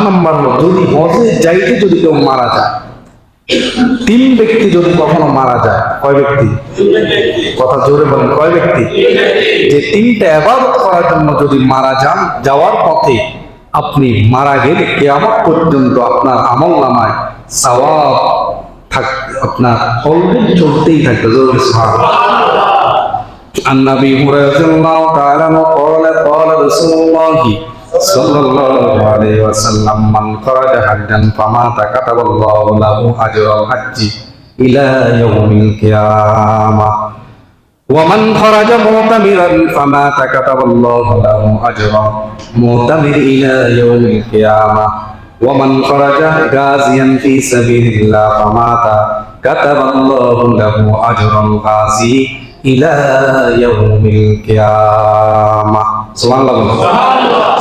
Number হলো যদি হজে যাইতে যদি কেউ মারা যায় তিন ব্যক্তি যদি কখনো মারা যায় কয় ব্যক্তি কথা জোরে বলেন কয় ব্যক্তি যে তিনটা এবাদত করার জন্য যদি মারা যান যাওয়ার পথে আপনি মারা গেলে কেয়ামত পর্যন্ত আপনার আমল নামায় সওয়াব থাক আপনার অলরেড চলতেই থাকবে জোরে সুবহানাল্লাহ عن ابي هريره رضي الله تعالى عنه قال قال رسول الله صلى الله عليه وسلم من خرج حجا فمات كتب الله له اجر الحج الى يوم القيامه ومن خرج معتمرا فمات كتب الله له اجر معتمر الى يوم القيامه ومن خرج غازيا في سبيل الله فمات كتب الله له اجر الغازي الى يوم القيامه سبحان الله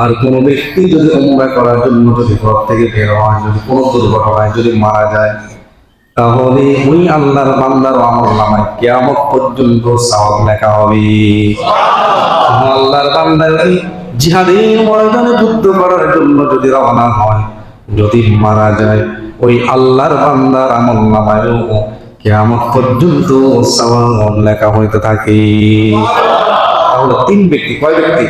আর কোনো ব্যক্তি যদি উমরা করার জন্য যদি ঘর থেকে বের হয়, যদি কোনো দুর্ঘটনায় যদি মারা যায়, তাহলে ওই আল্লাহর বান্দার আমল নামায় কেয়ামত পর্যন্ত সওয়াব লেখা হবে। আল্লাহর বান্দা যদি ময়দানে যুদ্ধ করার জন্য যদি রওনা হয়, যদি মারা যায়, ওই আল্লাহর বান্দার আমল নামায়ও কেয়ামত পর্যন্ত সওয়াব লেখা হইতে থাকে। তাহলে তিন ব্যক্তি, কয় ব্যক্তি?